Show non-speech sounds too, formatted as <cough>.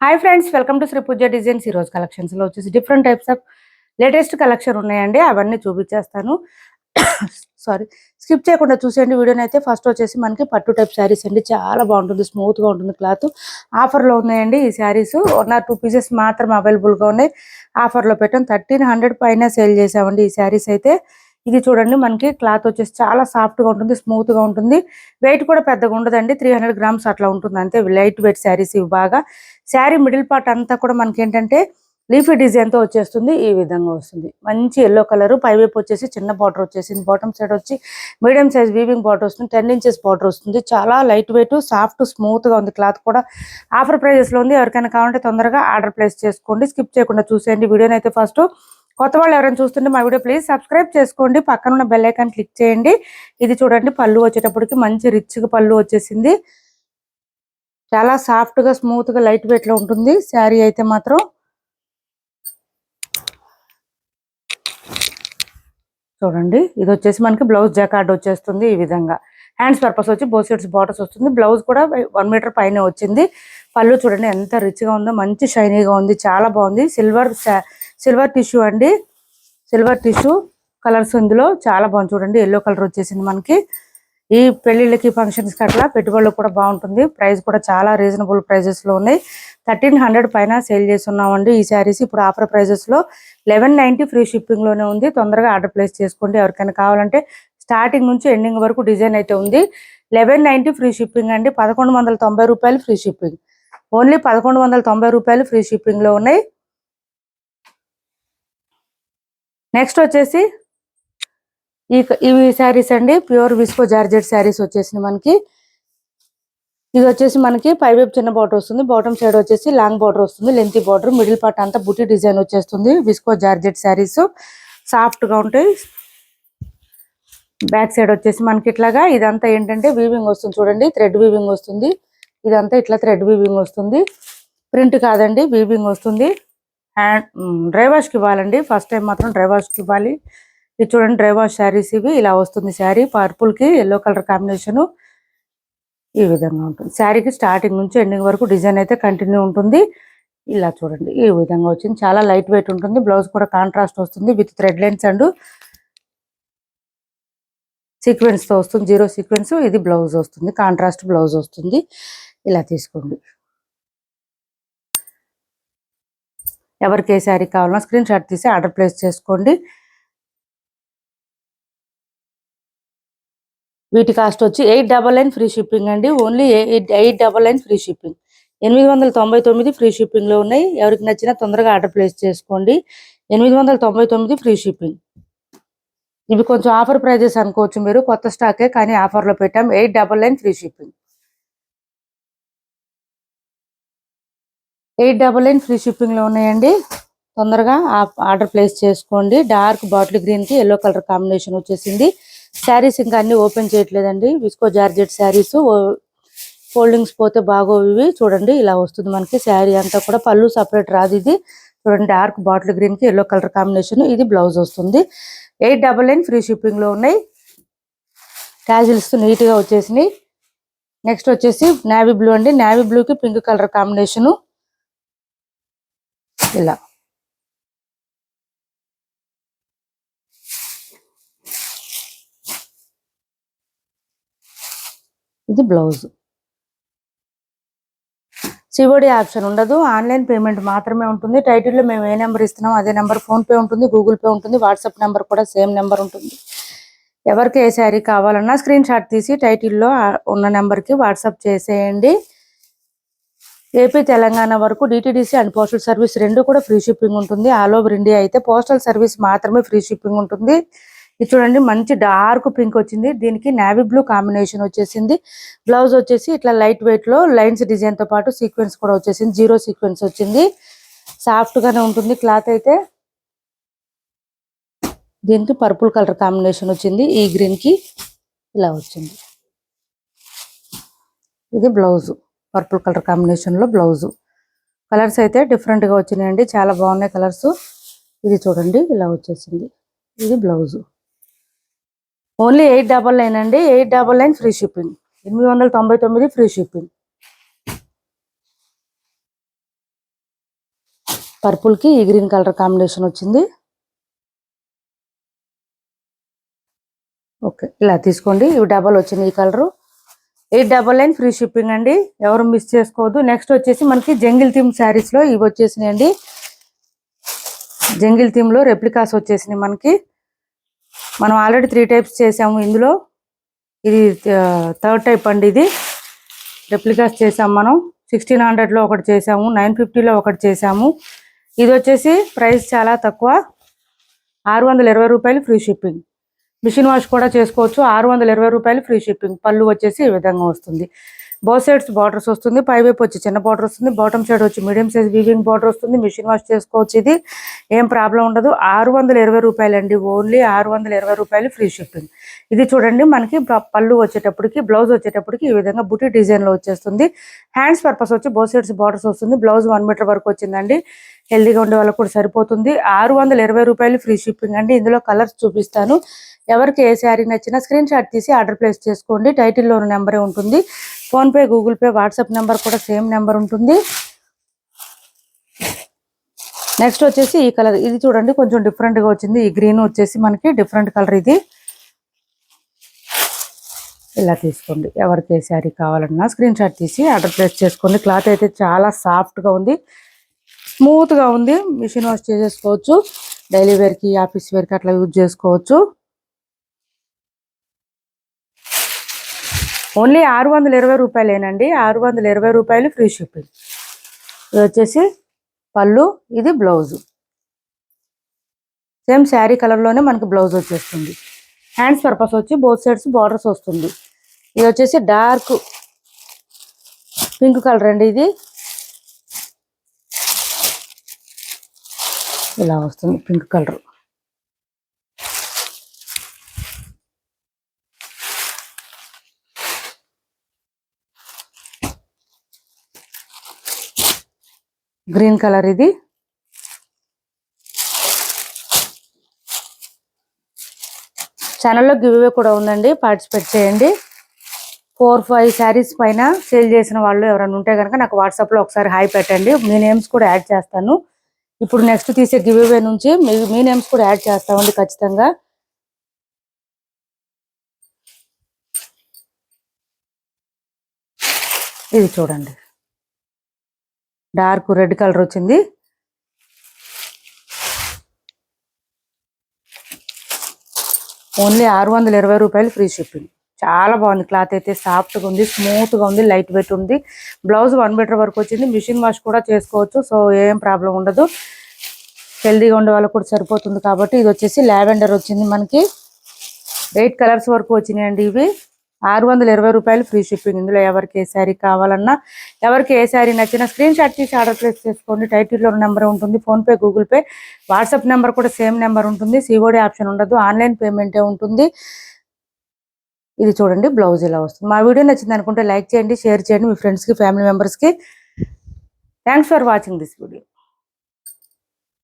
Hi friends welcome to Shri Pooja designs ఈ రోజు కలెక్షన్స్లో వచ్చేసి different types of latest collection ఉన్నాయండి. అవన్నీ చూపించేస్తాను. <coughs> సారీ స్కిప్ చేయకుండా చూసేయండి. వీడియోని అయితే ఫస్ట్ వచ్చేసి మనకి పట్టు టైప్ శారీస్ అండి. చాలా బాగుంటుంది. స్మూత్గా ఉంటుంది క్లాత్ ఆఫర్లో ఉన్నాయండి ఈ saris one or two pieces మాత్రం అవైలబుల్గా ఉన్నాయి. ఆఫర్లో పెట్టాం. థర్టీన్ హండ్రెడ్ పైన సేల్ చేసామండి ఈ శారీస్ అయితే. ఇది చూడండి మనకి క్లాత్ వచ్చేసి చాలా సాఫ్ట్గా ఉంటుంది స్మూత్గా ఉంటుంది. వెయిట్ కూడా పెద్దగా ఉండదండి త్రీ హండ్రెడ్ గ్రామ్స్ అట్లా ఉంటుంది. అంతే లైట్ వెయిట్ శారీస్ ఇవి బాగా. శారీ మిడిల్ పార్ట్ అంతా కూడా మనకి ఏంటంటే లీఫీ డిజైన్తో వచ్చేస్తుంది ఈ విధంగా వస్తుంది. మంచి ఎల్లో కలర్ పైవైపు వచ్చేసి చిన్న బార్డర్ వచ్చేసింది బాటమ్ సైడ్ వచ్చి మీడియం సైజ్ వీవింగ్ బార్డర్ వస్తుంది టెన్ ఇంచెస్ బార్డర్ వస్తుంది. చాలా లైట్ వెయిట్ సాఫ్ట్ స్మూత్గా ఉంది క్లాత్ కూడా. ఆఫర్ ప్రైజెస్లో ఉంది ఎవరికైనా కావాలంటే తొందరగా ఆర్డర్ ప్లేస్ చేసుకోండి. స్కిప్ చేయకుండా చూసేయండి. వీడియోని అయితే ఫస్ట్ కొత్త వాళ్ళు ఎవరైనా చూస్తుంటే మా వీడియో ప్లీజ్ సబ్స్క్రైబ్ చేసుకోండి. పక్కన ఉన్న బెల్ ఐకాన్ క్లిక్ చేయండి. ఇది చూడండి పళ్ళు వచ్చేటప్పటికి మంచి రిచ్గా పళ్ళు వచ్చేసింది. చాలా సాఫ్ట్గా స్మూత్గా స్మూత్గా లైట్ వెయిట్లో ఉంటుంది. శారీ అయితే మాత్రం. చూడండి ఇది వచ్చేసి మనకి బ్లౌజ్ జాకార్డ్ వచ్చేస్తుంది ఈ విధంగా. హ్యాండ్స్ పర్పస్ వచ్చి బో బాటర్స్ వస్తుంది. బ్లౌజ్ కూడా వన్ మీటర్ పైన వచ్చింది. పళ్ళు చూడండి ఎంత రిచ్గా ఉందో మంచి షైనీగా ఉంది. చాలా బాగుంది. సిల్వర్ సిల్వర్ టిష్యూ అండి. సిల్వర్ టిష్యూ కలర్స్ ఇందులో చాలా బాగుంది చూడండి. ఎల్లో కలర్ వచ్చేసింది మనకి. ఈ పెళ్ళిళ్ళకి ఫంక్షన్స్కి అట్లా పెట్టుబడులు కూడా బాగుంటుంది. ప్రైస్ కూడా చాలా రీజనబుల్ ప్రైజెస్లో ఉన్నాయి. థర్టీన్ హండ్రెడ్ పైన సేల్ చేస్తున్నామండి ఈ శారీస్. ఇప్పుడు ఆఫర్ ప్రైజెస్లో లెవెన్ నైన్టీ ఫ్రీ షిప్పింగ్లోనే ఉంది. తొందరగా ఆర్డర్ ప్లేస్ చేసుకోండి. ఎవరికైనా కావాలంటే స్టార్టింగ్ నుంచి ఎండింగ్ వరకు డిజైన్ అయితే ఉంది. లెవెన్ నైన్టీ ఫ్రీ షిప్పింగ్ అండి. పదకొండు వందల తొంభై రూపాయలు ఫ్రీ షిప్పింగ్. ఓన్లీ పదకొండు వందల తొంభై రూపాయలు ఫ్రీ షిప్పింగ్లో ఉన్నాయి. నెక్స్ట్ వచ్చేసి ఈ ఇవి శారీస్ అండి. ప్యూర్ విస్కో జార్జెట్ శారీస్ వచ్చేసి మనకి. ఇది వచ్చేసి మనకి పై వైపు చిన్న బార్డర్ వస్తుంది. బాటమ్ సైడ్ వచ్చేసి లాంగ్ బార్డర్ వస్తుంది. లెంత్ బార్డర్ మిడిల్ పార్ట్ అంతా బుట్టి డిజైన్ వచ్చేస్తుంది. విస్కో జార్జెట్ శారీస్ సాఫ్ట్గా ఉంటాయి. బ్యాక్ సైడ్ వచ్చేసి మనకి ఇట్లాగా. ఇదంతా ఏంటంటే వీవింగ్ వస్తుంది చూడండి. థ్రెడ్ వీవింగ్ వస్తుంది. ఇదంతా ఇట్లా థ్రెడ్ వీవింగ్ వస్తుంది. ప్రింట్ కాదండి వీవింగ్ వస్తుంది. అండ్ డ్రై వాష్కి ఇవ్వాలండి. ఫస్ట్ టైం మాత్రం డ్రై వాష్కి ఇవ్వాలి. ఇది చూడండి డ్రై వాష్ శారీస్ ఇవి. ఇలా వస్తుంది శారీ. పర్పుల్కి ఎల్లో కలర్ కాంబినేషన్ ఈ విధంగా ఉంటుంది. శారీకి స్టార్టింగ్ నుంచి ఎండింగ్ వరకు డిజైన్ అయితే కంటిన్యూ ఉంటుంది. ఇలా చూడండి. ఈ విధంగా వచ్చింది. చాలా లైట్ వెయిట్ ఉంటుంది. బ్లౌజ్ కూడా కాంట్రాస్ట్ వస్తుంది విత్ థ్రెడ్ లైన్స్ అండ్ సీక్వెన్స్తో వస్తుంది. జీరో సీక్వెన్స్ ఇది బ్లౌజ్ వస్తుంది. కాంట్రాస్ట్ బ్లౌజ్ వస్తుంది. ఇలా తీసుకోండి. ఎవరికి ఏ శారీ కావాలన్నా స్క్రీన్ షాట్ తీసి ఆర్డర్ ప్లేస్ చేసుకోండి. వీటి కాస్ట్ వచ్చి eight double nine free shipping అండి. Only eight eight double nine free shipping. ఎనిమిది వందల తొంభై తొమ్మిది ఫ్రీ షిప్పింగ్లో ఉన్నాయి. ఎవరికి నచ్చినా తొందరగా ఆర్డర్ ప్లేస్ చేసుకోండి. ఎనిమిది వందల తొంభై తొమ్మిది ఫ్రీ షిప్పింగ్. ఇవి కొంచెం ఆఫర్ ప్రైజెస్ అనుకోవచ్చు మీరు. కొత్త స్టాకే కానీ ఆఫర్లో పెట్టాం. Eight double nine free shipping. Eight double nine free షిప్పింగ్లో ఉన్నాయండి. తొందరగా ఆర్డర్ ప్లేస్ చేసుకోండి. డార్క్ బాటిల్ గ్రీన్కి ఎల్లో కలర్ కాంబినేషన్ వచ్చేసింది. శారీస్ ఇంకా అన్ని ఓపెన్ చేయట్లేదండి. విస్కో జార్జెట్ శారీస్ ఫోల్డింగ్స్ పోతే బాగోవి చూడండి ఇలా వస్తుంది మనకి శారీ అంతా కూడా. పళ్ళు సపరేట్ రాదు ఇది. చూడండి డార్క్ బాటిల్ గ్రీన్కి ఎల్లో కలర్ కాంబినేషన్. ఇది బ్లౌజ్ వస్తుంది. ఎయిట్ డబల్ నైన్ ఫ్రీ షిప్పింగ్లో ఉన్నాయి. ట్యాజిల్స్ నీట్గా వచ్చేసినాయి. నెక్స్ట్ వచ్చేసి నావీ బ్లూ అండి. నావీ బ్లూ కి పింక్ కలర్ కాంబినేషన్. ఇలా. ఇది బ్లౌజ్. సివోడి ఆప్షన్ ఉండదు. ఆన్లైన్ పేమెంట్ మాత్రమే ఉంటుంది. టైటిల్లో మేము ఏ నెంబర్ ఇస్తున్నాం అదే నెంబర్ ఫోన్ పే ఉంటుంది గూగుల్ పే ఉంటుంది వాట్సాప్ నెంబర్ కూడా సేమ్ నెంబర్ ఉంటుంది. ఎవరికి ఏ శారీ కావాలన్నా స్క్రీన్ షాట్ తీసి టైటిల్లో ఉన్న నెంబర్కి వాట్సాప్ చేసేయండి. ఏపీ తెలంగాణ వరకు డిటిడిసి అండ్ పోస్టల్ సర్వీస్ రెండు కూడా ఫ్రీ షిప్పింగ్ ఉంటుంది. ఆల్ ఓవర్ ఇండియా అయితే పోస్టల్ సర్వీస్ మాత్రమే ఫ్రీ షిప్పింగ్ ఉంటుంది. ఇది చూడండి మంచి డార్క్ పింక్ వచ్చింది. దీనికి నావీ బ్లూ కాంబినేషన్ వచ్చేసింది. బ్లౌజ్ వచ్చేసి ఇట్లా లైట్ వెయిట్లో లైన్స్ డిజైన్తో పాటు సీక్వెన్స్ కూడా వచ్చేసింది. జీరో సీక్వెన్స్ వచ్చింది. సాఫ్ట్ గానే ఉంటుంది క్లాత్ అయితే. దీనికి పర్పుల్ కలర్ కాంబినేషన్ వచ్చింది. ఈ గ్రీన్కి ఇలా వచ్చింది. ఇది బ్లౌజు. పర్పుల్ కలర్ కాంబినేషన్లో బ్లౌజు. కలర్స్ అయితే డిఫరెంట్గా వచ్చినాయండి. చాలా బాగున్నాయి కలర్స్. ఇది చూడండి ఇలా వచ్చేసింది. ఇది blouse. Only eight double nine అండి. Eight double nine free shipping. ఎనిమిది వందల తొంభై తొమ్మిది ఫ్రీ షిప్పింగ్. పర్పుల్కి ఈ గ్రీన్ కలర్ కాంబినేషన్ వచ్చింది. ఓకే ఇలా తీసుకోండి. ఇవి డబల్ వచ్చింది ఈ colour. Eight double nine free shipping అండి. ఎవరు మిస్ చేసుకోవద్దు. నెక్స్ట్ వచ్చేసి మనకి జంగిల్ థీమ్ శారీస్లో ఇవి వచ్చేసినాయి అండి. జంగిల్ థీమ్లో రెప్లికాస్ వచ్చేసినాయి మనకి. మనం ఆల్రెడీ త్రీ టైప్స్ చేసాము ఇందులో. ఇది థర్డ్ టైప్ అండి ఇది. రెప్లికాస్ చేసాము మనం. సిక్స్టీన్ హండ్రెడ్లో ఒకటి చేసాము. నైన్ ఫిఫ్టీలో ఒకటి చేసాము. ఇది వచ్చేసి ప్రైస్ చాలా తక్కువ. ఆరు వందల ఇరవై రూపాయలు ఫ్రీ షిప్పింగ్. మిషన్ వాష్ కూడా చేసుకోవచ్చు. ఆరు వందల ఇరవై రూపాయలు ఫ్రీ షిప్పింగ్. పళ్ళు వచ్చేసి ఈ విధంగా వస్తుంది. బోత్ సైడ్స్ బార్డర్స్ వస్తుంది పై వైపు వచ్చి చిన్న బార్డర్ వస్తుంది బాటమ్ సైడ్ వచ్చి మీడియం సైజ్ వీవింగ్ బార్డర్ వస్తుంది మిషన్ వాష్ చేసుకోవచ్చు ఇది ఏం ప్రాబ్లం ఉండదు. ఆరు వందల ఇరవై రూపాయలు అండి ఓన్లీ ఆరు వందల ఇరవై రూపాయలు ఫ్రీ షిప్పింగ్. ఇది చూడండి మనకి పళ్ళు వచ్చేటప్పటికి బ్లౌజ్ వచ్చేటప్పటికి ఈ విధంగా బుటీ డిజైన్లో వచ్చేస్తుంది. హ్యాండ్స్ పర్పస్ వచ్చి బోత్ సైడ్స్ బార్డర్స్ వస్తుంది బ్లౌజ్ వన్ మీటర్ వరకు వచ్చిందండి. హెల్దీగా ఉండే వాళ్ళకి కూడా సరిపోతుంది. ఆరు వందల ఇరవై రూపాయలు ఫ్రీ షిప్పింగ్ అండి. ఇందులో కలర్స్ చూపిస్తాను. ఎవరికి ఏ శారీ నచ్చినా స్క్రీన్ షాట్ తీసి ఆర్డర్ ప్లేస్ చేసుకోండి. టైటిల్లో ఉన్న నెంబరే ఉంటుంది. PhonePe Google pay WhatsApp number కూడా సేమ్ నెంబర్ ఉంటుంది. నెక్స్ట్ వచ్చేసి ఈ కలర్ ఇది చూడండి కొంచెం డిఫరెంట్గా వచ్చింది. ఈ గ్రీన్ వచ్చేసి మనకి డిఫరెంట్ కలర్ ఇది. ఇలా తీసుకోండి. ఎవరికి ఏ శారీ కావాలన్నా స్క్రీన్ షాట్ తీసి ఆర్డర్ ప్లేస్ చేసుకోండి. క్లాత్ అయితే చాలా సాఫ్ట్గా ఉంది. స్మూత్గా ఉంది. మిషన్ వాష్ చేసేసుకోవచ్చు. డైలీ వేర్కి ఆఫీస్ వేర్కి అట్లా యూజ్ చేసుకోవచ్చు. ఓన్లీ ఆరు వందల ఇరవై రూపాయలేనండి. ఆరు వందల ఇరవై రూపాయలు ఫ్రీ షిప్పింగ్. ఇది వచ్చేసి పళ్ళు ఇది బ్లౌజు. సేమ్ శారీ కలర్లోనే మనకి బ్లౌజ్ వచ్చేస్తుంది. హ్యాండ్స్ పర్పస్ వచ్చి బోత్ సైడ్స్ బార్డర్స్ వస్తుంది. ఇది వచ్చేసి డార్క్ పింక్ కలర్ అండి ఇది. ఇలా వస్తుంది పింక్ కలర్. గ్రీన్ కలర్ ఇది. ఛానల్లో గివ్ అవే కూడా ఉందండి. పార్టిసిపేట్ చేయండి. ఫోర్ ఫైవ్ శారీస్ పైన సేల్ చేసిన వాళ్ళు ఎవరైనా ఉంటే కనుక నాకు వాట్సాప్లో ఒకసారి హాయ్ పెట్టండి. మీ నేమ్స్ కూడా యాడ్ చేస్తాను. ఇప్పుడు నెక్స్ట్ తీసే గివ్ అవే నుంచి మీ మీ నేమ్స్ కూడా యాడ్ చేస్తామండి ఖచ్చితంగా. ఇది చూడండి. డార్క్ రెడ్ కలర్ వచ్చింది. ఓన్లీ ఆరు వందల ఇరవై రూపాయలు ఫ్రీ షిప్పింగ్. చాలా బాగుంది. క్లాత్ అయితే సాఫ్ట్గా ఉంది స్మూత్గా ఉంది లైట్ వెయిట్ ఉంది. బ్లౌజ్ వన్ మీటర్ వరకు వచ్చింది. మిషన్ వాష్ కూడా చేసుకోవచ్చు సో ఏం ప్రాబ్లం ఉండదు. హెల్దీగా ఉండే వాళ్ళకు కూడా సరిపోతుంది కాబట్టి ఇది వచ్చేసి లావెండర్ వచ్చింది మనకి. ఎయిట్ కలర్స్ వరకు వచ్చినాయండి ఇవి. ఆరు వందల ఇరవై రూపాయలు ఫ్రీ షిప్పింగ్. ఇందులో ఎవరికి ఏ శారీ కావాలన్నా ఎవరికి ఏ శారీ నచ్చినా స్క్రీన్ షాట్ తీసి ఆర్డర్ ప్లేస్ చేసుకోండి. టైటిల్లో నెంబర్ ఉంటుంది PhonePe Google pay. WhatsApp number కూడా సేమ్ నెంబర్ ఉంటుంది. సిఓడి ఆప్షన్ ఉండదు ఆన్లైన్ పేమెంటే ఉంటుంది. ఇది చూడండి బ్లౌజ్ ఇలా వస్తుంది. మా వీడియో నచ్చింది అనుకుంటే లైక్ చేయండి షేర్ చేయండి మీ ఫ్రెండ్స్కి ఫ్యామిలీ మెంబర్స్కి. Thanks for watching this video